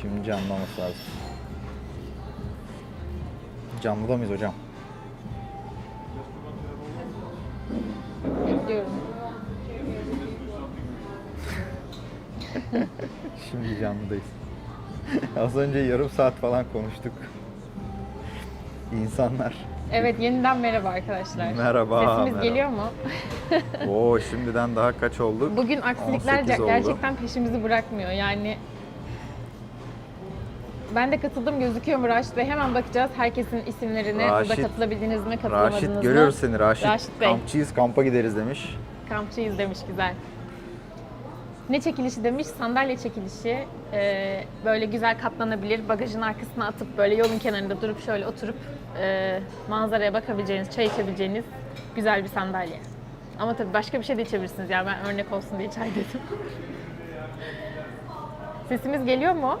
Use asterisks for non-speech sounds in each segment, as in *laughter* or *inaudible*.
Şimdi canlı olması lazım. Canlıda mıyız hocam? Bekliyorum. *laughs* Şimdi canlıdayız. *laughs* Az önce yarım saat falan konuştuk. İnsanlar. Evet yeniden merhaba arkadaşlar. Merhaba, Sesimiz merhaba. geliyor mu? Oo şimdiden daha kaç olduk? Bugün aksilikler 18 ger- oldu. gerçekten peşimizi bırakmıyor. Yani ben de katıldım gözüküyor mu Raşit Bey? Hemen bakacağız herkesin isimlerine. Burada Raşit- katılabildiniz mi, katılamadınız Raşit mı? görüyoruz seni Raşit. Raşit Bey. Kampçıyız kampa gideriz demiş. Kampçıyız demiş güzel. Ne çekilişi demiş? Sandalye çekilişi. Ee, böyle güzel katlanabilir. Bagajın arkasına atıp böyle yolun kenarında durup şöyle oturup e, manzaraya bakabileceğiniz, çay içebileceğiniz güzel bir sandalye. Ama tabii başka bir şey de içebilirsiniz. Yani ben örnek olsun diye çay dedim. *laughs* Sesimiz geliyor mu?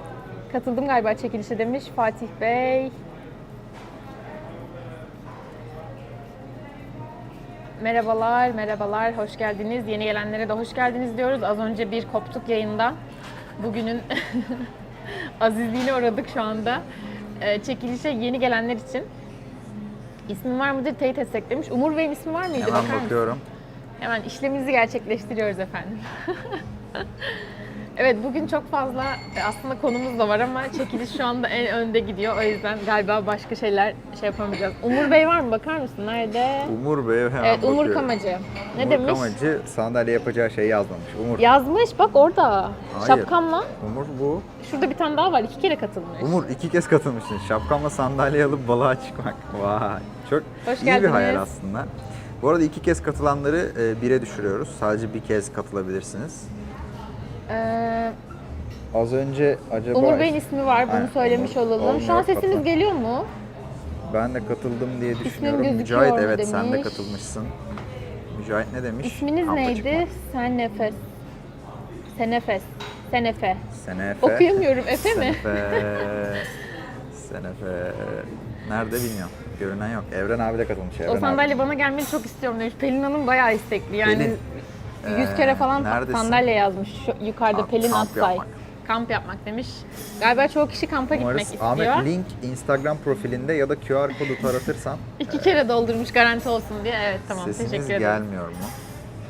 Katıldım galiba çekilişe demiş Fatih Bey. Merhabalar, merhabalar, hoş geldiniz. Yeni gelenlere de hoş geldiniz diyoruz. Az önce bir koptuk yayında. Bugünün *laughs* azizliğine uğradık şu anda. Ee, çekilişe yeni gelenler için. İsmin var mıdır? Teyit etsek demiş. Umur Bey'in ismi var mıydı? Bakar Hemen mısın? bakıyorum. Hemen işlemimizi gerçekleştiriyoruz efendim. *laughs* evet bugün çok fazla e, aslında konumuz da var ama çekiliş şu anda en önde gidiyor. O yüzden galiba başka şeyler şey yapamayacağız. Umur Bey var mı? Bakar mısın? Nerede? Umur Bey hemen Evet Umur bakıyorum. Kamacı. Ne Umur demiş? Kamacı sandalye yapacağı şeyi yazmamış. Umur. Yazmış bak orada. Hayır. Şapkamla. Umur bu. Şurada bir tane daha var. iki kere katılmış. Umur iki kez katılmışsın. Şapkamla sandalye alıp balığa çıkmak. Vay. Çok Hoş iyi bir geldiniz. hayal aslında. Bu arada iki kez katılanları e, bire düşürüyoruz. Sadece bir kez katılabilirsiniz. Ee, Az önce acaba... Umur Bey'in ismi var. Bunu Aynen, söylemiş Umur olalım. Şu an sesimiz katıl. geliyor mu? Ben de katıldım diye düşünüyorum. gözüküyor Mücahit evet sen de demiş. katılmışsın. Mücahit ne demiş? İsminiz Kampa neydi? çıkmak. Sen Nefes. Senefes. Senefe. Senefe. Okuyamıyorum. Efe mi? Senefe. Senefe. Nerede bilmiyorum. Görünen yok. Evren abi de katılmış. Evren O abi. sandalye bana gelmeni çok istiyorum demiş. Pelin Hanım bayağı istekli. Yani Pelin, 100 ee, kere falan neredesin? sandalye yazmış. Şu yukarıda Kamp- Pelin Atsay. yapmak. Kamp yapmak demiş. Galiba çoğu kişi kampa Umarız gitmek istiyor. Ahmet link Instagram profilinde ya da QR kodu taratırsan *laughs* İki kere doldurmuş garanti olsun diye. Evet tamam sesimiz teşekkür ederim. gelmiyor mu?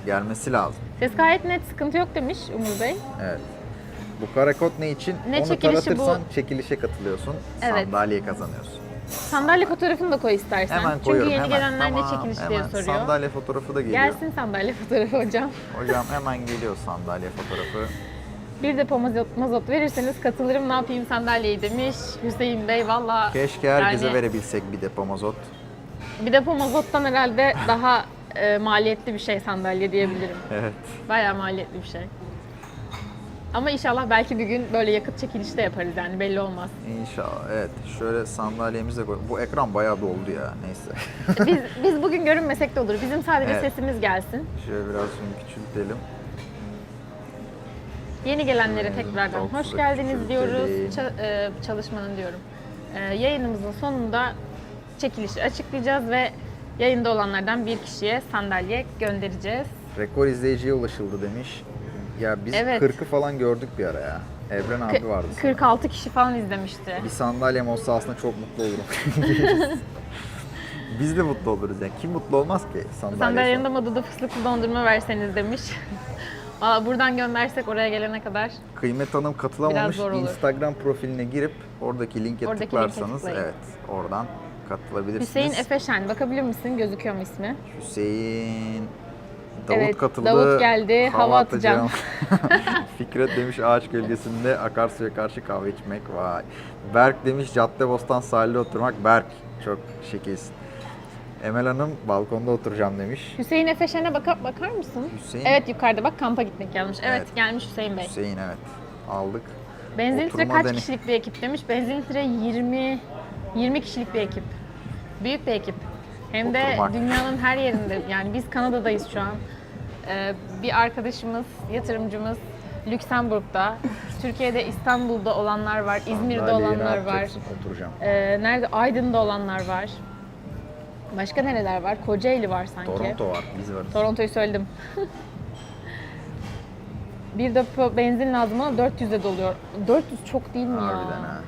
Gelmesi lazım. Ses gayet net sıkıntı yok demiş Umur Bey. Evet. Bu karakod ne için? Ne Onu çekilişi bu? taratırsan çekilişe katılıyorsun. Evet. Sandalyeyi kazanıyorsun. Sandalye fotoğrafını da koy istersen. Hemen Çünkü koyuyorum yeni hemen. gelenler Tamam, ne çekiliş diye hemen. soruyor. Sandalye fotoğrafı da geliyor. Gelsin sandalye fotoğrafı hocam. Hocam hemen geliyor sandalye fotoğrafı. Bir depo mazot, mazot verirseniz katılırım ne yapayım sandalyeyi demiş Hüseyin Bey valla. Keşke herkese yani verebilsek bir depo mazot. Bir depo mazottan herhalde daha e, maliyetli bir şey sandalye diyebilirim. Evet. Bayağı maliyetli bir şey. Ama inşallah belki bir gün böyle yakıt çekilişi de yaparız yani belli olmaz. İnşallah. Evet. Şöyle sandalyemizi de koy. Bu ekran bayağı doldu ya. Neyse. Biz biz bugün görünmesek de olur. Bizim sadece Evet. sesimiz gelsin. Şöyle biraz şimdi küçültelim. Yeni gelenlere tekrardan hoş geldiniz diyoruz. Ça- e, çalışmanın diyorum. E, yayınımızın sonunda çekilişi açıklayacağız ve yayında olanlardan bir kişiye sandalye göndereceğiz. Rekor izleyiciye ulaşıldı demiş. Ya biz Evet. 40'ı falan gördük bir ara ya. Evren abi vardı. 46 kişi falan izlemişti. Bir sandalyem olsa aslında çok mutlu olurum. *laughs* biz de mutlu oluruz yani. Kim mutlu olmaz ki sandalye? Sandalye yanında modada fıstıklı dondurma verseniz demiş. Valla buradan göndersek oraya gelene kadar Kıymet Hanım katılamamış. Biraz zor olur. Instagram profiline girip oradaki linke Oradaki linke tıklarsanız tıklayın. evet oradan katılabilirsiniz. Hüseyin Efeşen bakabilir misin? Gözüküyor mu ismi? Hüseyin Davut Evet, katıldı. Davut geldi, hava atacağım. *laughs* Fikret demiş ağaç gölgesinde akarsuya karşı kahve içmek. Vay. Berk demiş Caddebostan sahilde oturmak. Berk çok şekilsin. Emel Hanım balkonda oturacağım demiş. Hüseyin Efeşen'e baka- bakar mısın? Hüseyin. Evet yukarıda bak kampa gitmek yazmış. Evet, Evet. gelmiş Hüseyin Bey. Hüseyin evet. Aldık. Benzin litre Oturma kaç deney- kişilik bir ekip demiş. Benzin litre 20 20 kişilik bir ekip. Büyük bir ekip. Hem de Oturmak. dünyanın her yerinde. Yani biz Kanada'dayız şu an. Ee, bir arkadaşımız, yatırımcımız Lüksemburg'da. Türkiye'de İstanbul'da olanlar var, İzmir'de ne olanlar var. yapacaksın? Oturacağım. Ee, nerede? Aydın'da olanlar var. Başka nereler var? Kocaeli var sanki. Toronto var. Biz varız. Toronto'yu söyledim. *laughs* Bir depo benzin lazım ama 400'e doluyor. 400 çok değil mi ya? Harbiden ha.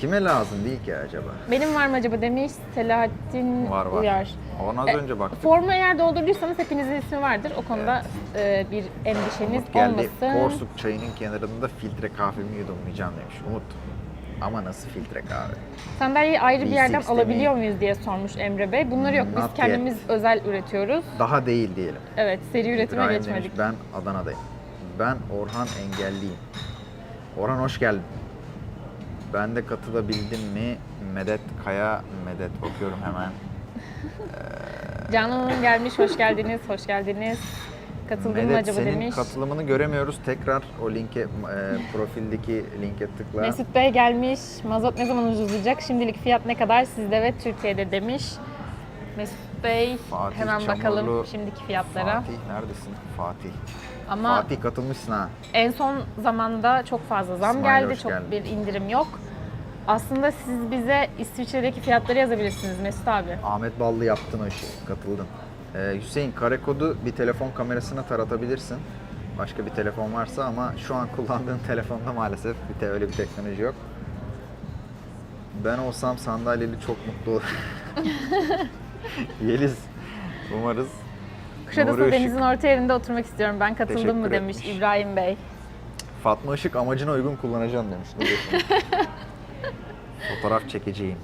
Kime lazım değil ki acaba? Benim var mı acaba demiş Selahattin Var var. Uyar. Ona az E, önce baktık. Formu eğer doldurduysanız hepinizin ismi vardır. O konuda e, bir endişeniz Umut geldi. olmasın. Porsuk çayının kenarında filtre kahvemi yudumlayacağım demiş. Umut. Ama nasıl filtre kahve? Sandalyeyi ayrı bir yerden V60 alabiliyor muyuz diye sormuş Emre Bey. Bunları yok. Biz Not kendimiz özel üretiyoruz. Daha değil diyelim. Evet, seri üretime İbrahim geçmedik. demiş ben Adana'dayım. Ben Orhan Engelliyim. Orhan hoş geldin. Ben de katılabildim mi? Medet Kaya, Medet bakıyorum hemen. *laughs* Canan Hanım gelmiş, hoş geldiniz, hoş geldiniz. Katıldım mı Medet acaba senin demiş. katılımını göremiyoruz. Tekrar o linke, e, profildeki linke tıkla. Mesut Bey gelmiş, mazot ne zaman ucuzlayacak, şimdilik fiyat ne kadar sizde ve Türkiye'de demiş. Mesut Bey, Fatih hemen bakalım Çamurlu. şimdiki fiyatlara. Fatih neredesin? Fatih. Ama Fatih katılmışsın ha. en son zamanda çok fazla zam İsmail, geldi, hoş çok geldin. bir indirim yok. Aslında siz bize İsviçre'deki fiyatları yazabilirsiniz Mesut abi. Ahmet Ballı yaptın o işi. Katıldın. Ee, Hüseyin karekodu bir telefon kamerasına taratabilirsin. Başka bir telefon varsa ama şu an kullandığın *laughs* telefonda maalesef bir te- öyle bir teknoloji yok. Ben olsam sandalyeli çok mutlu olurum. *laughs* Yeliz. Umarız. Kuşadası Nuri Işık. denizin orta yerinde oturmak istiyorum. Ben katıldım mı demiş etmiş. İbrahim Bey. Fatma Işık amacına uygun kullanacağım demiş. Nuri Işık. *laughs* Fotoğraf çekeceğim.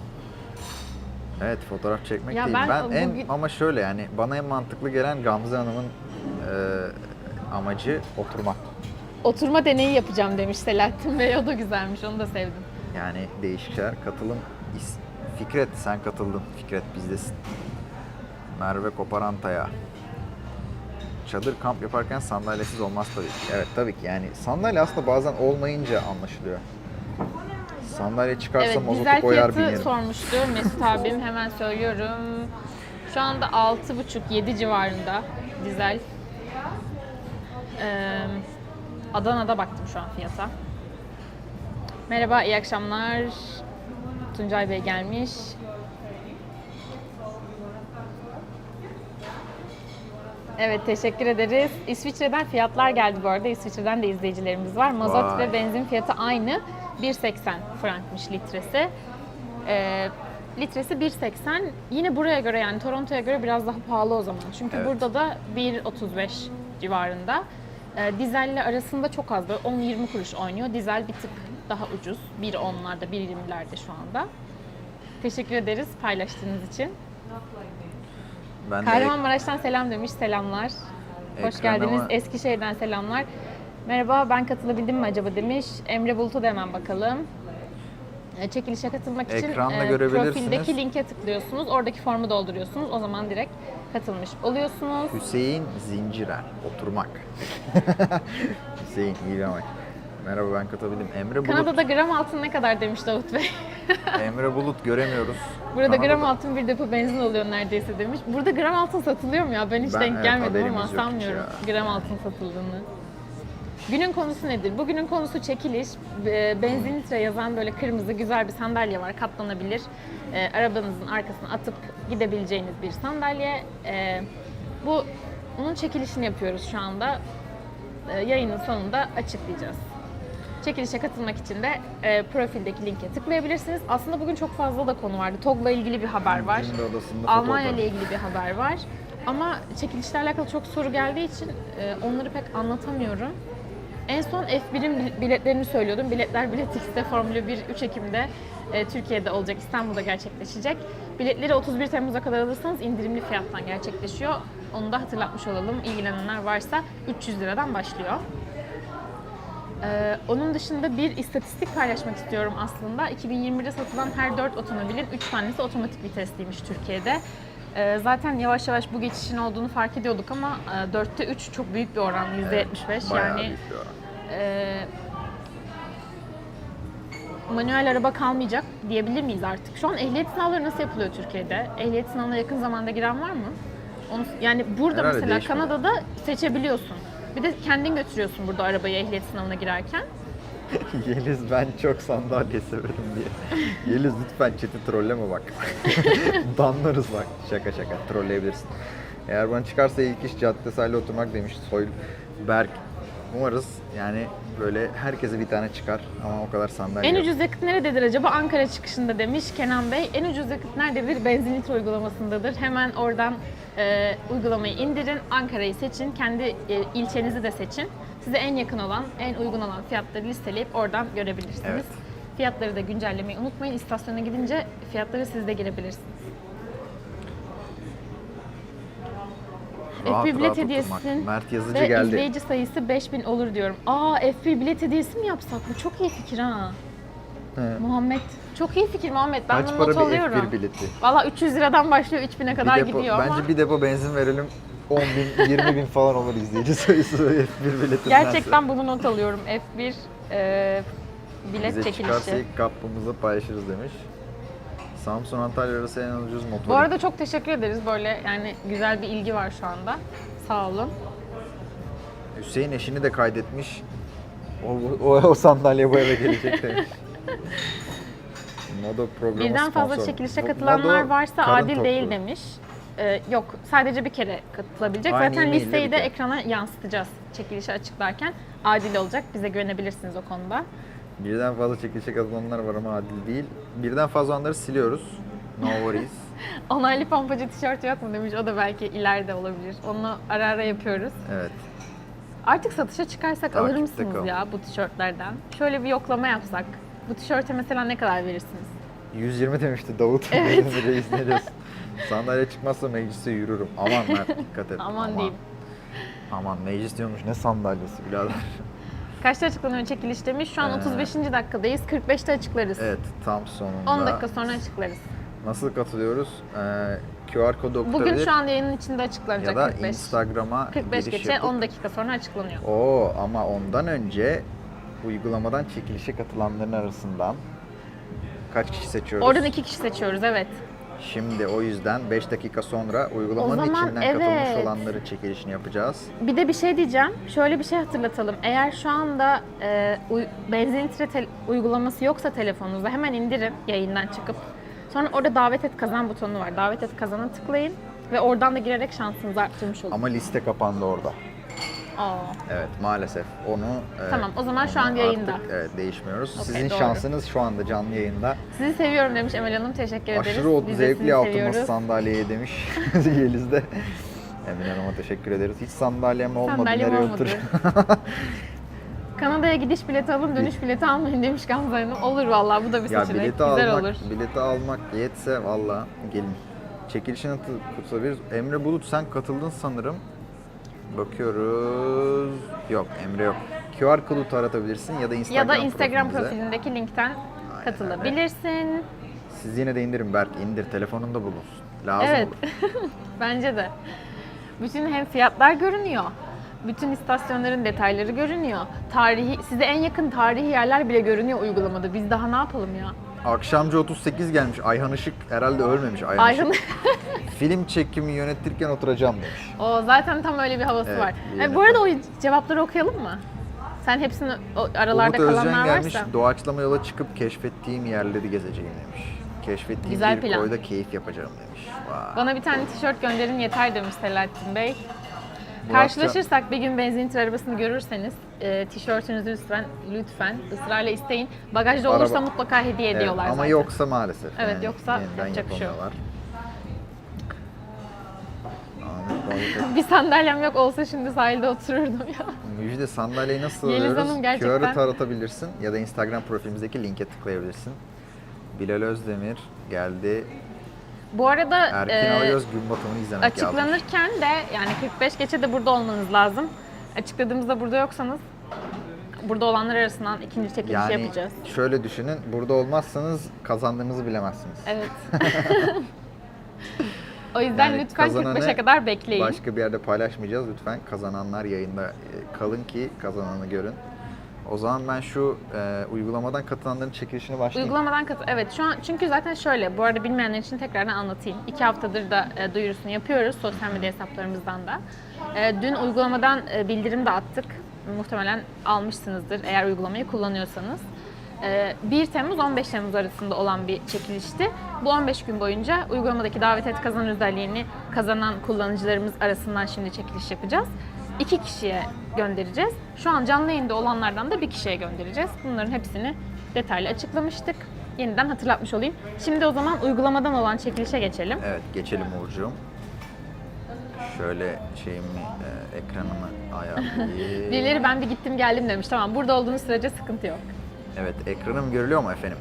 Evet fotoğraf çekmek Ya değil. ben Ben, en bugün- ama şöyle yani bana en mantıklı gelen Gamze Hanım'ın e, amacı oturmak. Oturma deneyi yapacağım demiş Selahattin Bey. O da güzelmiş, onu da sevdim. Yani değişik şeyler. Katılım. Fikret sen katıldın. Fikret bizdesin. Merve Koparantaya. Çadır kamp yaparken sandalyesiz olmaz tabii ki. Evet tabii ki yani sandalye aslında bazen olmayınca anlaşılıyor. Sandalye çıkarsa Evet, mazotu koyar binerim. sormuştu Mesut abim. Hemen söylüyorum. Şu anda 6,5-7 civarında dizel. Ee, Adana'da baktım şu an fiyata. Merhaba, iyi akşamlar. Tuncay Bey gelmiş. Evet, teşekkür ederiz. İsviçre'den fiyatlar geldi bu arada. İsviçre'den de izleyicilerimiz var. Mazot Vay. ve benzin fiyatı aynı. 1.80 frankmış litresi. Ee, litresi 1.80. Yine buraya göre yani Toronto'ya göre biraz daha pahalı o zaman. Çünkü Evet. burada da 1.35 civarında. Ee, dizelle arasında çok az böyle 10-20 kuruş oynuyor. Dizel bir tık daha ucuz. 1.10'larda, 1.20'lerde şu anda. Teşekkür ederiz paylaştığınız için. Ben de Kahramanmaraş'tan selam demiş. Selamlar. Hoş geldiniz. Eskişehir'den selamlar. Merhaba ben katılabildim mi acaba demiş. Emre Bulut'a da hemen bakalım. E, Çekilişe katılmak için Ekranda e, profildeki linke tıklıyorsunuz. Oradaki formu dolduruyorsunuz. O zaman direkt katılmış oluyorsunuz. Hüseyin Zincirel. Oturmak. *laughs* Hüseyin amaç. Merhaba ben katabildim. Emre Bulut. Kanada'da gram altın ne kadar demiş Davut Bey. *laughs* Emre Bulut göremiyoruz. Burada gram Kanada'da. altın bir depo benzin oluyor neredeyse demiş. Burada gram altın satılıyor mu ya? Ben hiç Ben- denk evet, gelmedim ama sanmıyorum gram altın satıldığını. Günün konusu nedir? Bugünün konusu çekiliş. Be- Benzin litre yazan böyle kırmızı güzel bir sandalye var. Katlanabilir. E, arabanızın arkasına atıp gidebileceğiniz bir sandalye. E, bu bunun çekilişini yapıyoruz şu anda. E, yayının sonunda açıklayacağız. Çekilişe katılmak için de e, profildeki linke tıklayabilirsiniz. Aslında bugün çok fazla da konu vardı. TOG'la ilgili bir haber var. Almanya ile ilgili bir haber var. Ama çekilişle alakalı çok soru geldiği için e, onları pek anlatamıyorum. En son F1'in bil- biletlerini söylüyordum. Biletler Biletix'te Formula 1 3 Ekim'de e, Türkiye'de olacak, İstanbul'da gerçekleşecek. Biletleri 31 Temmuz'a kadar alırsanız indirimli fiyattan gerçekleşiyor. Onu da hatırlatmış olalım. İlgilenenler varsa 300 liradan başlıyor. Ee, onun dışında bir istatistik paylaşmak istiyorum aslında. 2021'de satılan her 4 otomobilin 3 tanesi otomatik vitesliymiş Türkiye'de. Ee, zaten yavaş yavaş bu geçişin olduğunu fark ediyorduk ama e, 4'te 3 çok büyük bir oran, %75. Bayağı yani büyük bir oran. e, manuel araba kalmayacak diyebilir miyiz artık? Şu an ehliyet sınavları nasıl yapılıyor Türkiye'de? Ehliyet sınavına yakın zamanda giren var mı? Onu, yani burada Herhalde mesela değişmedi. Kanada'da seçebiliyorsun. Bir de kendin götürüyorsun burada arabayı ehliyet sınavına girerken. *laughs* Yeliz ben çok sandalye severim diye. Yeliz lütfen chat'i trolleme bak. *laughs* Danlarız bak. Şaka şaka trolleyebilirsin. Eğer bana çıkarsa ilk iş cadde sahile oturmak demiş Soy Berk. Umarız yani böyle herkese bir tane çıkar ama o kadar sandalye En yok. ucuz yakıt nerededir acaba? Ankara çıkışında demiş Kenan Bey. En ucuz yakıt nerededir? Benzin litre uygulamasındadır. Hemen oradan e, uygulamayı indirin. Ankara'yı seçin. Kendi e, ilçenizi de seçin. Size en yakın olan, en uygun olan fiyatları listeleyip oradan görebilirsiniz. Evet. Fiyatları da güncellemeyi unutmayın. İstasyona gidince fiyatları siz de girebilirsiniz. Rahat F1 bilet rahat hediyesi oturmak. Mert Yazıcı ve geldi. izleyici sayısı 5000 olur diyorum. Aa F1 bilet hediyesi mi yapsak? Bu çok iyi fikir ha. He. Muhammed. Çok iyi fikir Muhammed. Ben Kaç bunu para not bir alıyorum. F1 bileti? Valla 300 liradan başlıyor 3000'e kadar Bir depo- gidiyor bence ama bir depo benzin verelim 10 bin, 20 bin falan olur izleyici sayısı F1 biletinden. gerçekten bunu not alıyorum. F1 e, bilet Bize çekilişi. çıkarsa ilk kapımızı paylaşırız demiş. Samsun Antalya arası en ucuz motor. Bu arada çok teşekkür ederiz. Böyle yani güzel bir ilgi var şu anda. Sağ olun. Hüseyin eşini de kaydetmiş. O, o, o sandalye bu eve gelecek demiş. *laughs* Programı Birden fazla sponsor. çekilişe katılanlar Modo varsa karın adil değil demiş. Ee, yok sadece bir kere katılabilecek. Aynı Zaten listeyi de ekrana yansıtacağız çekilişi açıklarken. Adil olacak. Bize güvenebilirsiniz o konuda. Birden fazla çekilişe katılanlar var ama adil değil. Birden fazla onları siliyoruz. No *laughs* worries. Onaylı pompacı tişört yok mu demiş. O da belki ileride olabilir. Onu ara ara yapıyoruz. Evet. Artık satışa çıkarsak alır Takipte mısınız kal. ya bu tişörtlerden? Şöyle bir yoklama yapsak. Bu tişörte mesela ne kadar verirsiniz? 120 demişti Davut. *laughs* Evet. Benim reis ne diyorsun? Sandalye çıkmazsa meclise yürürüm. Aman Mert *laughs* dikkat et. Aman diyeyim. Aman meclis diyormuş ne sandalyesi birader. *laughs* Kaçta açıklanıyor çekiliş demiş. Şu an Ee, 35. dakikadayız. 45'te açıklarız. Evet tam sonunda. 10 dakika sonra açıklarız. Nasıl katılıyoruz? Ee, QR kodu Bugün okutabilir şu an yayının içinde açıklanacak ya da 45. Instagram'a 45 giriş geçe yapıp 10 dakika sonra açıklanıyor. Oo ama ondan önce uygulamadan çekilişe katılanların arasından kaç kişi seçiyoruz? Oradan iki kişi seçiyoruz evet. Şimdi o yüzden 5 dakika sonra uygulamanın O zaman içinden evet. katılmış olanların çekilişini yapacağız. Bir de bir şey diyeceğim. Şöyle bir şey hatırlatalım. Eğer şu anda e, uy- benzin litre tel- uygulaması yoksa telefonunuzda hemen indirin yayından çıkıp. Sonra orada davet et kazan butonu var. Davet et kazana tıklayın ve oradan da girerek şansınızı arttırmış olun. Ama liste kapandı orada. Aa. Evet maalesef onu e, Tamam, o zaman şu onu an yayında. Artık, evet değişmiyoruz. Okey, Sizin doğru. şansınız şu anda canlı yayında. Sizi seviyorum demiş Emel Hanım. Teşekkür ederiz. Aşırı Biz de zevkli sizi altı seviyoruz. sandalyeye demiş *laughs* Yeliz de. Emine Hanım'a teşekkür ederiz. Hiç sandalyem olmadı. Sandalyem Nereye olmadı. oturacağım? *laughs* Kanada'ya gidiş bileti alın, dönüş bileti almayın demiş Gamze Hanım. Olur vallahi bu da bir ya seçenek. bileti Güzel almak, olur. bileti almak yetse valla gelin. Çekilişine katılabiliriz. Emre Bulut sen katıldın sanırım. Bakıyoruz. Yok Emre yok. QR kodu taratabilirsin ya da Instagram Ya da Instagram profilimize. profilindeki linkten katılabilirsin. Siz yine de indirin Berk indir telefonunda bulunsun. Lazım Evet. olur. *laughs* Bence de. Bütün hem fiyatlar görünüyor. Bütün istasyonların detayları görünüyor. Tarihi, size en yakın tarihi yerler bile görünüyor uygulamada. Biz daha ne yapalım ya? Akşamcı 38 gelmiş. Ayhan Işık herhalde ölmemiş Ayhan, Ayhan Işık. *laughs* Film çekimi yönetirken oturacağım demiş. o zaten tam öyle bir havası Evet, var. bir E, bu arada o cevapları okuyalım mı? Sen hepsini o aralarda Umut Özcan kalanlar gelmiş. varsa. Doğaçlama yola çıkıp keşfettiğim yerleri gezeceğim demiş. Keşfettiğim Güzel bir plan. koyda keyif yapacağım demiş. Vay. Bana bir tane tişört gönderin yeter demiş Selahattin Bey. Karşılaşırsak bir gün benzinlitre arabasını görürseniz e, tişörtünüzü lütfen lütfen ısrarla isteyin. Bagajda olursa Araba- mutlaka hediye Evet, ediyorlar ama zaten. yoksa maalesef. Evet, yoksa yeniden yapacak bir şey yok. yapamıyorlar. Ahmet *laughs* Balıkesir. Bir sandalyem yok olsa şimdi sahilde otururdum ya. Müjde sandalyeyi nasıl Yeliz alıyoruz? Hanım gerçekten- QR'ı taratabilirsin ya da Instagram profilimizdeki linke tıklayabilirsin. Bilal Özdemir geldi. Bu arada Erkin e, gün batımını izlemek yazmış. açıklanırken de yani 45 geçe de burada olmanız lazım. Açıkladığımızda burada yoksanız burada olanlar arasından ikinci çekilişi Yani yapacağız. şöyle düşünün, burada olmazsanız kazandığınızı bilemezsiniz. Evet. *laughs* o yüzden Yani lütfen kazananı 45'e kadar bekleyin. Başka bir yerde paylaşmayacağız. Lütfen kazananlar yayında kalın ki kazananı görün. O zaman ben şu e, uygulamadan katılanların çekilişine başlayayım. Uygulamadan katı evet şu an çünkü zaten şöyle bu arada bilmeyenler için tekrardan anlatayım. İki haftadır da e, duyurusunu yapıyoruz sosyal medya hesaplarımızdan da. E, dün uygulamadan e, bildirim de attık. Muhtemelen almışsınızdır eğer uygulamayı kullanıyorsanız. E, 1 Temmuz 15 Temmuz arasında olan bir çekilişti. Bu 15 gün boyunca uygulamadaki davet et kazan özelliğini kazanan kullanıcılarımız arasından şimdi çekiliş yapacağız. İki kişiye göndereceğiz. Şu an canlı yayında olanlardan da bir kişiye göndereceğiz. Bunların hepsini detaylı açıklamıştık. Yeniden hatırlatmış olayım. Şimdi o zaman uygulamadan olan çekilişe geçelim. Evet geçelim Uğurcuğum. Şöyle şeyimi, e, ekranımı ayarlayayım. *laughs* Birileri ben bir gittim geldim demiş. Tamam burada olduğunuz sürece sıkıntı yok. Evet ekranım görülüyor mu efendim?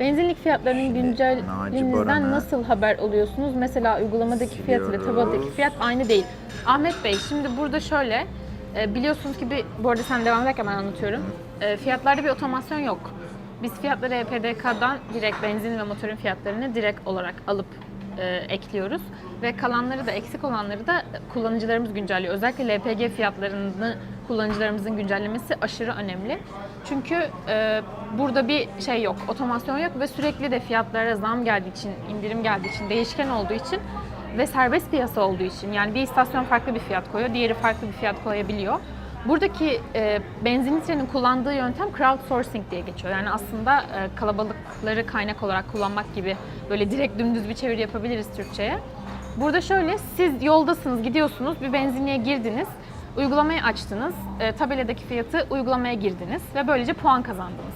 Benzinlik fiyatlarının güncelliğinizden nasıl haber alıyorsunuz? Mesela uygulamadaki fiyat ile tabadaki fiyat aynı değil. Ahmet Bey şimdi burada şöyle e, biliyorsunuz ki bir, bu arada sen devam ederken ben anlatıyorum. E, fiyatlarda bir otomasyon yok. Biz fiyatları EPDK'dan direkt benzin ve motorun fiyatlarını direkt olarak alıp e, ekliyoruz. Ve kalanları da eksik olanları da kullanıcılarımız güncelliyor. Özellikle LPG fiyatlarını kullanıcılarımızın güncellemesi aşırı önemli. Çünkü e, burada bir şey yok, otomasyon yok ve sürekli de fiyatlara zam geldiği için, indirim geldiği için, değişken olduğu için ve serbest piyasa olduğu için yani bir istasyon farklı bir fiyat koyuyor, diğeri farklı bir fiyat koyabiliyor. Buradaki e, benzin litrenin kullandığı yöntem crowdsourcing diye geçiyor. Yani aslında e, kalabalıkları kaynak olarak kullanmak gibi böyle direkt dümdüz bir çeviri yapabiliriz Türkçe'ye. Burada şöyle, siz yoldasınız, gidiyorsunuz, bir benzinliğe girdiniz, uygulamayı açtınız, e, tabeladaki fiyatı uygulamaya girdiniz ve böylece puan kazandınız.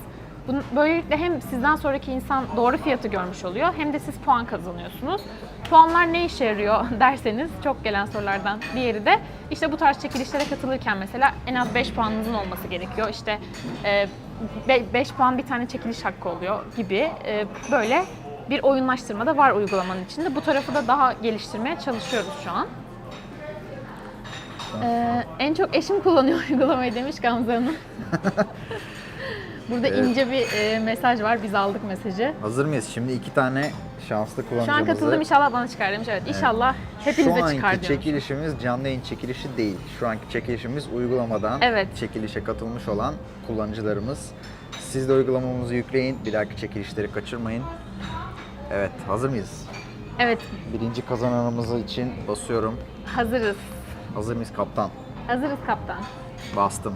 Bunun, böylelikle hem sizden sonraki insan doğru fiyatı görmüş oluyor hem de siz puan kazanıyorsunuz. Puanlar ne işe yarıyor *laughs* derseniz çok gelen sorulardan diğeri de işte bu tarz çekilişlere katılırken mesela en az 5 puanınızın olması gerekiyor. İşte 5 puan bir tane çekiliş hakkı oluyor gibi e, böyle bir oyunlaştırma da var uygulamanın içinde. Bu tarafı da daha geliştirmeye çalışıyoruz şu an. Ee, en çok eşim kullanıyor *laughs* uygulamayı demiş Gamze Hanım. *laughs* Burada Evet. ince bir e, mesaj var. Biz aldık mesajı. Hazır mıyız? Şimdi iki tane şanslı Şu kullanıcımızı... an katıldım inşallah bana çıkar demiş. Evet, inşallah hepinize Şu anki çıkar çekilişimiz canlı yayın çekilişi değil. Şu anki çekilişimiz uygulamadan Evet. çekilişe katılmış olan kullanıcılarımız. Siz de uygulamamızı yükleyin. Bir dahaki çekilişleri kaçırmayın. Evet, hazır mıyız? Evet, Birinci kazananımız için basıyorum. hazırız. Hazır mıyız kaptan? Hazırız kaptan. Bastım.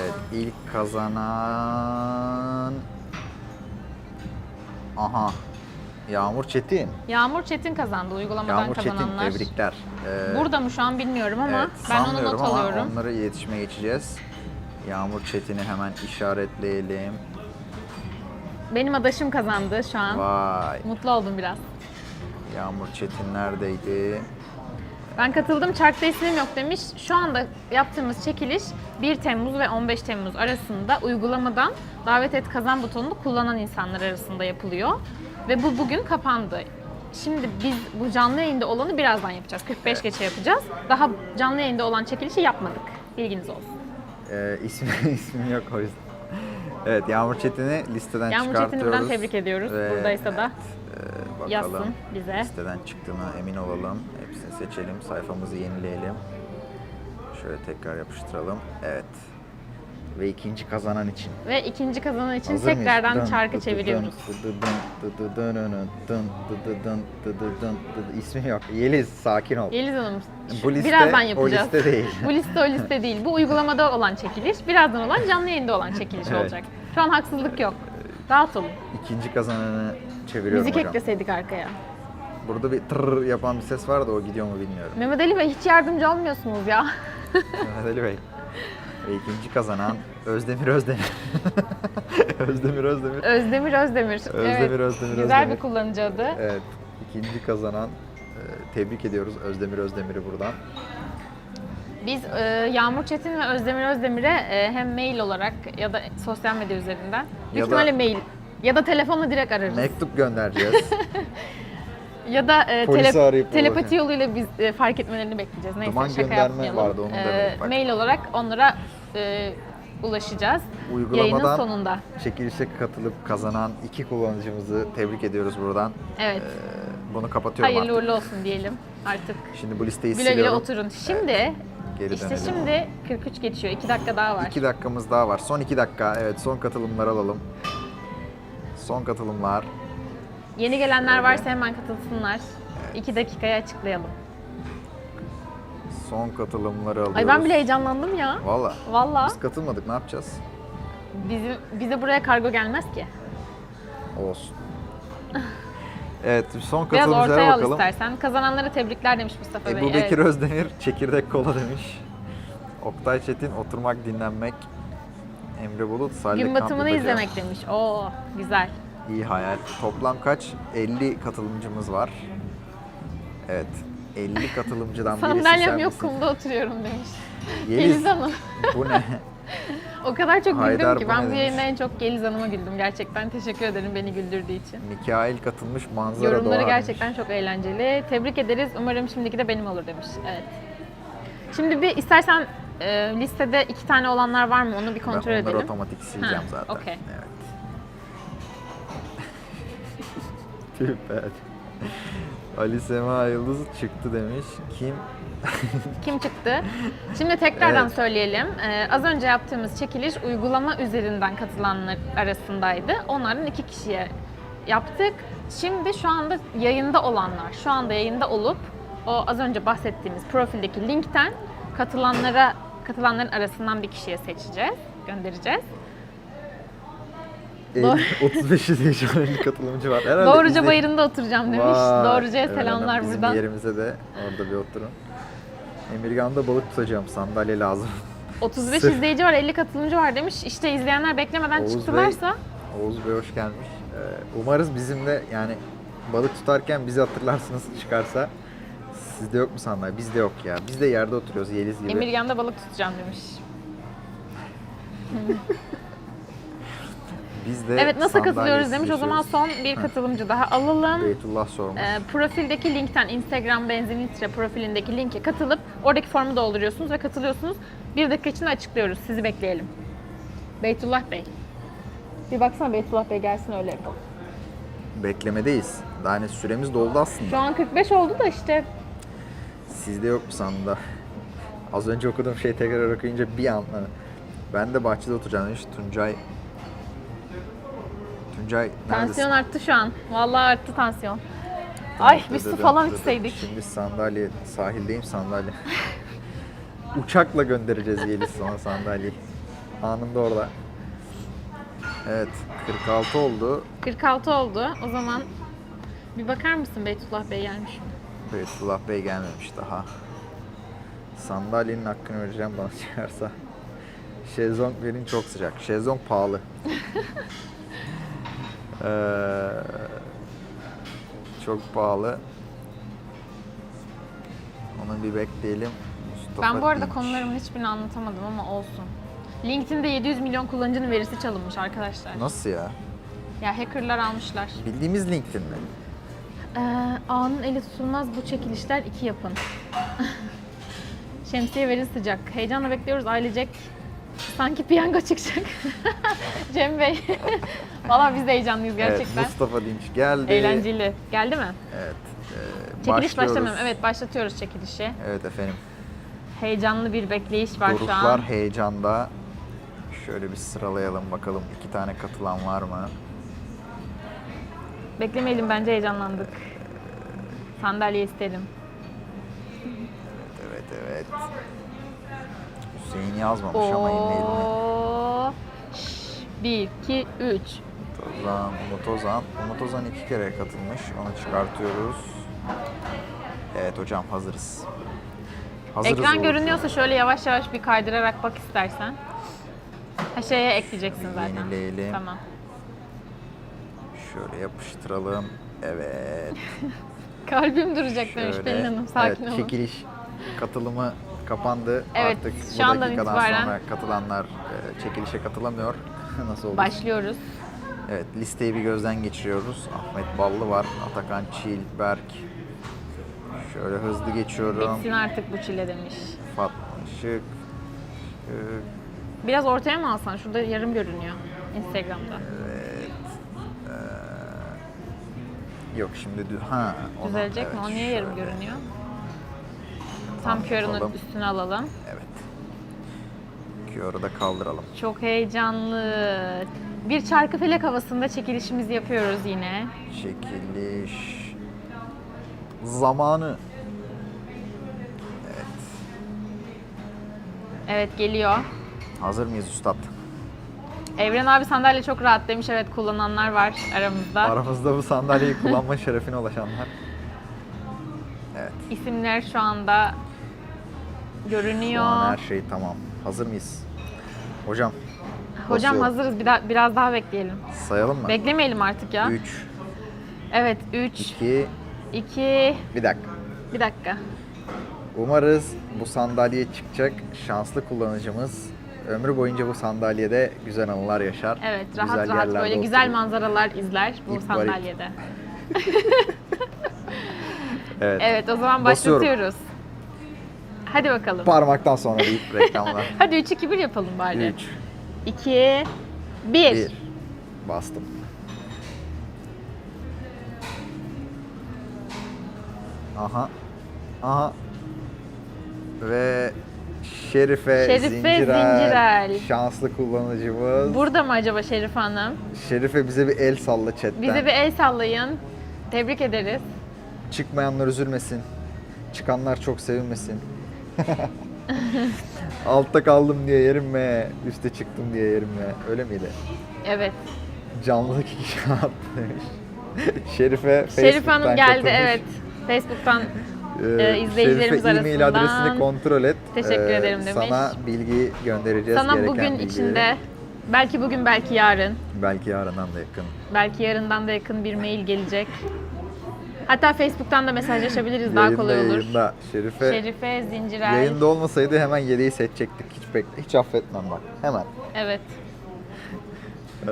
Evet, ilk kazanan... Aha. Yağmur Çetin. Yağmur Çetin kazandı uygulamadan Yağmur Çetin, kazananlar. tebrikler. Ee, Burada mı şu an bilmiyorum ama evet, ben onu not ama alıyorum. onları iletişime geçeceğiz. Yağmur Çetin'i hemen işaretleyelim. Benim adaşım kazandı şu an. Vay. Mutlu oldum biraz. Yağmur Çetin neredeydi? Ben katıldım, çarkta ismim yok demiş. Şu anda yaptığımız çekiliş 1 Temmuz ve 15 Temmuz arasında uygulamadan davet et kazan butonunu kullanan insanlar arasında yapılıyor. Ve bu bugün kapandı. Şimdi biz bu canlı yayında olanı birazdan yapacağız. 45 geçe yapacağız. Daha canlı yayında olan çekilişi yapmadık. Bilginiz olsun. Ee, ismi, *laughs* ismim yok o yüzden. Evet Yağmur Çetin'i listeden Yağmur çıkartıyoruz. Çetin'i buradan tebrik ediyoruz. Ve, Buradaysa da evet, bakalım. yazsın bize. Listeden çıktığına emin olalım. Hepsini seçelim. Sayfamızı yenileyelim. Şöyle tekrar yapıştıralım. Evet. Ve ikinci kazanan için. Ve ikinci kazanan için Hazır mıyız? tekrardan dı dı çeviriyoruz. İsmi yok. Yeliz sakin ol. Yeliz Hanım, Bu liste birazdan o yapacağız. liste değil. Bu liste o liste değil. Bu uygulamada olan çekiliş, birazdan olan canlı yayında olan çekiliş Evet. olacak. Şu an haksızlık yok. Olun. İkinci kazananı çeviriyorum Müzik hocam. ekleseydik arkaya. Burada bir tırr yapan bir ses var da o gidiyor mu bilmiyorum. Mehmet Ali Bey hiç yardımcı olmuyorsunuz ya. *laughs* Mehmet Ali Bey. Ve ikinci kazanan Özdemir Özdemir. *laughs* Özdemir Özdemir. Özdemir Özdemir. Özdemir Özdemir Güzel Özdemir. bir kullanıcı adı. Evet. ikinci kazanan e, tebrik ediyoruz Özdemir Özdemir'i buradan. Biz e, Yağmur Çetin ve Özdemir Özdemir'e e, hem mail olarak ya da sosyal medya üzerinden, büyük Ya da- ihtimalle mail ya da telefonla direkt ararız. Mektup göndereceğiz. *laughs* Ya da e, Polisi tele- arayıp telepati yoluyla biz e, fark etmelerini bekleyeceğiz. Neyse Duman şaka gönderme yapmayalım. vardı, onu E, demedik bak. mail olarak onlara e, ulaşacağız. Yayının Uygulamadan sonunda. çekilişe katılıp kazanan iki kullanıcımızı tebrik ediyoruz buradan. Evet. Ee, bunu kapatıyorum Hayırlı artık. uğurlu olsun diyelim artık. Şimdi bu listeyi Güle güle siliyorum. oturun. Şimdi Geri işte dönelim. şimdi 43 geçiyor. 2 dakika daha var. İki dakikamız daha var. Son iki dakika. Evet son katılımları alalım. Son katılımlar. Yeni gelenler varsa hemen katılsınlar. 2 dakikaya açıklayalım. Son katılımları alıyoruz. Ay ben bile heyecanlandım ya. Valla. Valla. Biz katılmadık ne yapacağız? Bizim, bize buraya kargo gelmez ki. Olsun. *laughs* Evet son Biraz katılımcılara ortaya al bakalım. istersen. Kazananlara tebrikler demiş Mustafa Bey. Ebu Bekir Evet. Özdemir çekirdek kola demiş. Oktay Çetin oturmak dinlenmek. Emre Bulut Salih Gün batımını izlemek demiş. Oo güzel. İyi hayal. Toplam kaç? 50 katılımcımız var. Evet. 50 katılımcıdan *laughs* birisi Sandalyem sen yok misin? kumda oturuyorum demiş. Yeliz, Geliz Hanım. bu ne? *laughs* O kadar çok Haydar, güldüm ki ben bu demiş? yayında en çok Geliz Hanım'a güldüm gerçekten. Teşekkür ederim beni güldürdüğü için. Mikail katılmış manzara Yorumları doğa gerçekten çok eğlenceli. Tebrik ederiz. Umarım şimdiki de benim olur demiş. Evet. Şimdi bir istersen e, listede iki tane olanlar var mı onu bir kontrol ben onları edelim. otomatik sileceğim Ha, zaten. okey. Evet. *laughs* Süper. Ali Sema Yıldız çıktı demiş. Kim? *laughs* Kim çıktı? Şimdi tekrardan Evet. söyleyelim. Ee, az önce yaptığımız çekiliş uygulama üzerinden katılanlar arasındaydı. Onlardan iki kişiye yaptık. Şimdi şu anda yayında olanlar, şu anda yayında olup o az önce bahsettiğimiz profildeki linkten katılanlara katılanların arasından bir kişiye seçeceğiz, göndereceğiz. Doğru. 35 izleyici 50 katılımcı var. Herhalde Doğruca izley- bayırında oturacağım demiş. Vay, Doğruca'ya evet, selamlar bizim buradan. yerimize de orada bir oturun. Emirgan'da balık tutacağım. Sandalye lazım. *laughs* 35 Sırf- izleyici var, 50 katılımcı var demiş. İşte izleyenler beklemeden Oğuz çıktılarsa Oğuz Bey hoş gelmiş. Ee, umarız bizim de yani balık tutarken bizi hatırlarsınız *laughs* çıkarsa. Sizde yok mu sandalye? Bizde yok ya. Biz de yerde oturuyoruz Yeliz gibi. Emirgan'da balık tutacağım demiş. *laughs* Biz de Evet nasıl katılıyoruz demiş. O zaman son bir katılımcı daha alalım. Beytullah sormuş. Ee, profildeki linkten Instagram Benzinitre profilindeki linke katılıp oradaki formu dolduruyorsunuz ve katılıyorsunuz. Bir dakika içinde açıklıyoruz. Sizi bekleyelim. Beytullah Bey. Bir baksana Beytullah Bey gelsin öyle yapalım. Beklemedeyiz. Daha hani süremiz doldu aslında. Şu an 45 oldu da işte Sizde yok mu sanda? Az önce okuduğum şey tekrar okuyunca bir an ben de bahçede oturacağım demiş Tuncay. Tuncay tansiyon arttı şu an. Vallahi arttı tansiyon. Ay bir su falan içseydik. Şimdi sandalye, sahildeyim sandalye. *laughs* Uçakla göndereceğiz Yeliz sana sandalyeyi. Anında orada. Evet, 46 oldu. 46 oldu. O zaman bir bakar mısın Beytullah Bey gelmiş mi? Beytullah Bey gelmemiş daha. Sandalyenin hakkını vereceğim bana *laughs* çıkarsa. Şezlong verin çok sıcak. Şezlong pahalı. *laughs* Ee, çok pahalı. Onu bir bekleyelim. Mustafa Ben bu arada Dinç. konularımın hiçbirini anlatamadım ama olsun. LinkedIn'de 700 milyon kullanıcının verisi çalınmış arkadaşlar. Nasıl ya? Ya hackerlar almışlar. Bildiğimiz LinkedIn mi? Ee, A'nın eli tutulmaz bu çekilişler iki yapın. *laughs* Şemsiye verin sıcak. Heyecanla bekliyoruz ailecek. Sanki piyango çıkacak. *laughs* Cem Bey. *laughs* Valla biz de heyecanlıyız gerçekten. Evet, Mustafa Dinç geldi. Eğlenceli. Geldi mi? Evet. e, Çekiliş başlamıyor. Evet başlatıyoruz çekilişi. Evet efendim. Heyecanlı bir bekleyiş var şu Doruklar an. heyecanda. Şöyle bir sıralayalım bakalım iki tane katılan var mı? Beklemeyelim bence heyecanlandık. Sandalye isterim. Evet evet. Hüseyin yazmamış ama e-mailini. Oo. 1, 2, 3. Ozan, Umut Ozan. Umut Ozan iki kere katılmış. Onu çıkartıyoruz. Evet hocam hazırız. Hazırız Ekran Uğur. görünüyorsa şöyle yavaş yavaş bir kaydırarak bak istersen. Ha şeye ekleyeceksin zaten. Yenileyelim. Tamam. Şöyle yapıştıralım. Evet. *laughs* Kalbim duracak demiş. Pelin Hanım. Sakin evet, olun. çekiliş katılımı kapandı. Evet, Artık şu bu andan dakikadan itibaren- sonra katılanlar e, çekilişe katılamıyor. *laughs* Nasıl oldu? Başlıyoruz. Evet, listeyi bir gözden geçiriyoruz. Ahmet Ballı var, Atakan Çil, Berk. Şöyle hızlı geçiyorum. Bitsin artık bu çile demiş. Fatma Işık. Ee, Biraz ortaya mı alsan? Şurada yarım görünüyor Instagram'da. Evet. Ee, yok şimdi dü- ha onu- Düzelecek mi? O niye yarım şöyle. görünüyor? Tam körünü yapalım. üstüne alalım. Evet. Q'yu da kaldıralım. Çok heyecanlı. Bir çarkı felek havasında çekilişimizi yapıyoruz yine. Çekiliş zamanı. Evet. Evet geliyor. Hazır mıyız üstad? Evren abi sandalye çok rahat demiş. Evet kullananlar var aramızda. Aramızda bu sandalyeyi kullanma şerefine ulaşanlar. Evet. İsimler şu anda görünüyor. Şu an her şey tamam. Hazır mıyız? Hocam Hocam basıyorum. hazırız. Bir daha, biraz daha bekleyelim. sayalım mı? Beklemeyelim artık ya. 3, Evet 3, 2, 2, bir dakika. bir dakika. Umarız bu sandalye çıkacak şanslı kullanıcımız ömrü boyunca bu sandalyede güzel anılar yaşar. Evet rahat güzel rahat böyle güzel oturur. manzaralar izler bu İp sandalyede. *laughs* *laughs* Evet. Evet o zaman Basıyorum. Hadi bakalım. Parmaktan sonra bir *laughs* reklamlar. Hadi 3 2 1 yapalım bari. 3, 2 1. 1. Bastım. Aha. Aha. Ve Şerife, Şerife Zincirel, Zincirel. şanslı kullanıcımız. Burada mı acaba Şerif Hanım? Şerife bize bir el salla chatten. Bize bir el sallayın. Tebrik ederiz. Çıkmayanlar üzülmesin. Çıkanlar çok sevinmesin. *laughs* Altta kaldım diye yerim mi? Üste çıktım diye yerim mi? Öyle miydi? Evet. İki kişi demiş. *laughs* Şerife Şerif Facebook'tan Hanım geldi katılmış. evet. Facebook'tan Ee, e, izleyicilerimiz Şerife e-mail arasından adresini kontrol et. teşekkür Ee, ederim demiş. Sana bilgi göndereceğiz. sana gereken bugün bilgileri. içinde belki bugün belki yarın Belki yarından da yakın. belki yarından da yakın bir mail gelecek. Hatta Facebook'tan da mesajlaşabiliriz daha kolay olur. Yayında. Şerife Şerife Zincirel. yayında olmasaydı hemen yedeği seçecektik. Hiç bekle, hiç affetmem bak. Hemen. Evet. Ee,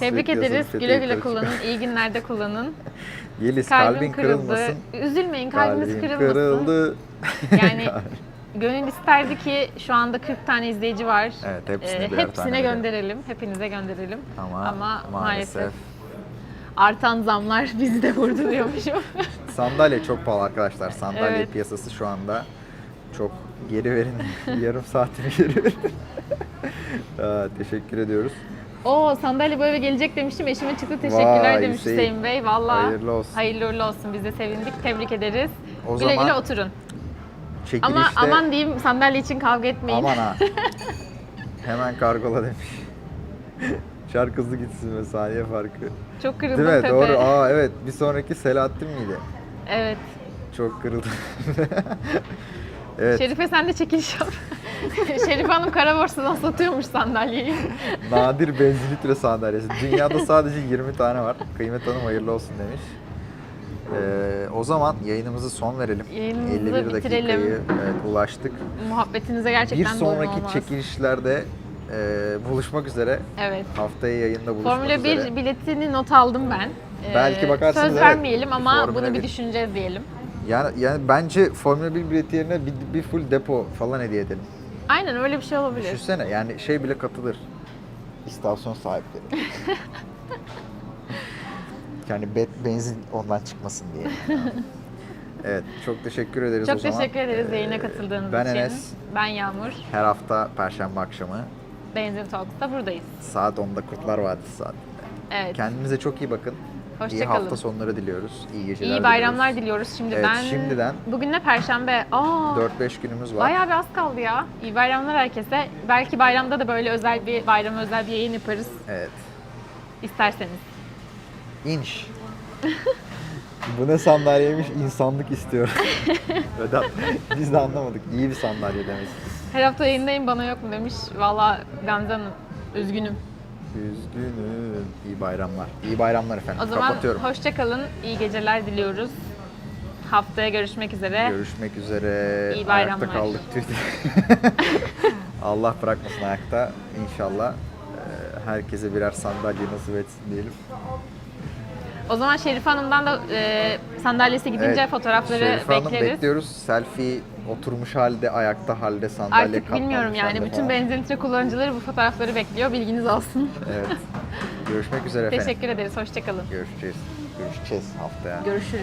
Tebrik ederiz. Güle güle kullanın. İyi günlerde kullanın. *laughs* Yeliz Kalbim kalbin kırıldı. kırılmasın. Üzülmeyin kalbiniz Kalbim kırılmasın. kırıldı. Yani *laughs* gönül isterdi ki şu anda 40 tane izleyici var. Evet, hepsine Ee, birer hepsine tane verelim. gönderelim. Hepinize gönderelim. Ama, Ama maalesef artan zamlar *laughs* bizi de vurdu diyormuşum. *laughs* sandalye çok pahalı arkadaşlar. Sandalye Evet. piyasası şu anda çok geri verin. *laughs* Yarım saatini geri verin. Aa, teşekkür ediyoruz. Oo sandalye bu eve gelecek demiştim. Eşime çıktı. Teşekkürler Vay, demiş Hüseyin. Hüseyin Bey. Vallahi Hayırlı olsun. hayırlı uğurlu olsun. Biz de sevindik. Tebrik ederiz. O güle zaman güle oturun. Çekilişte Ama aman diyeyim sandalye için kavga etmeyin. Aman ha. Hemen kargola demiş. Şarkı hızlı gitsin ve saniye farkı. Çok kırıldım Değil mi? Pepe. Doğru. Aa evet. Bir sonraki Selahattin miydi? Evet. Çok kırıldım. *laughs* evet. Şerife sen de çekiliş yap. *laughs* Şerife Hanım kara borsadan satıyormuş sandalyeyi. *laughs* Nadir benzin litre sandalyesi. Dünyada sadece 20 tane var. Kıymet Hanım hayırlı olsun demiş. Ee, o zaman yayınımızı son verelim. Yayınımızı 51 dakikayı bitirelim. evet, ulaştık. Muhabbetinize Bir gerçekten doyum sonraki çekilişlerde e, buluşmak üzere. Evet. Haftaya yayında buluşmak Formula üzere. 1 biletini not aldım ben. Ee, Belki bakarsınız, Söz evet. vermeyelim ama Formula bunu bir 1. düşüneceğiz diyelim. Yani, yani bence Formula 1 bileti yerine bir, bir full depo falan hediye edelim. Aynen öyle bir şey olabilir. Düşünsene yani şey bile katılır. İstasyon sahipleri. *laughs* yani be- benzin ondan çıkmasın diye. *laughs* evet çok teşekkür ederiz o Çok zaman. teşekkür ederiz Ee, yayına katıldığınız ben için. Enes. Ben Yağmur. Her hafta perşembe akşamı Benzin Talks'ta buradayız. saat 10'da Kurtlar Vadisi saatinde. Evet. Kendinize çok iyi bakın. Hoşça iyi hafta sonları diliyoruz. İyi geceler İyi bayramlar diliyoruz. diliyoruz şimdiden. Evet, şimdiden. Bugün ne perşembe? Aa, 4-5 günümüz var. Bayağı bir az kaldı ya. İyi bayramlar herkese. Belki bayramda da böyle özel bir bayram özel bir yayın yaparız Evet. isterseniz. İnş. *laughs* Bu ne sandalyeymiş? İnsanlık istiyor. *laughs* Vedat, biz de anlamadık. İyi bir sandalye demek. Her hafta yayındayım bana yok mu demiş. Valla Gamze Hanım üzgünüm. Üzgünüm. İyi bayramlar. İyi bayramlar efendim. O zaman Kapatıyorum. hoşça kalın. iyi geceler diliyoruz. Haftaya görüşmek üzere. Görüşmek üzere. İyi bayramlar. Ayakta kaldık. *laughs* Allah bırakmasın ayakta. İnşallah e, herkese birer sandalye nasip etsin diyelim. O zaman Şerif Hanım'dan da e, sandalyesi gidince Evet, fotoğrafları Şerife Hanım bekleriz. bekliyoruz. Selfie oturmuş halde, ayakta halde, sandalye Artık katlanmış bilmiyorum yani. halde Bütün falan. benzin litre kullanıcıları bu fotoğrafları bekliyor. Bilginiz olsun. Evet. Görüşmek üzere efendim. Teşekkür ederiz. Hoşça kalın. Görüşeceğiz. Görüşeceğiz haftaya. Görüşürüz.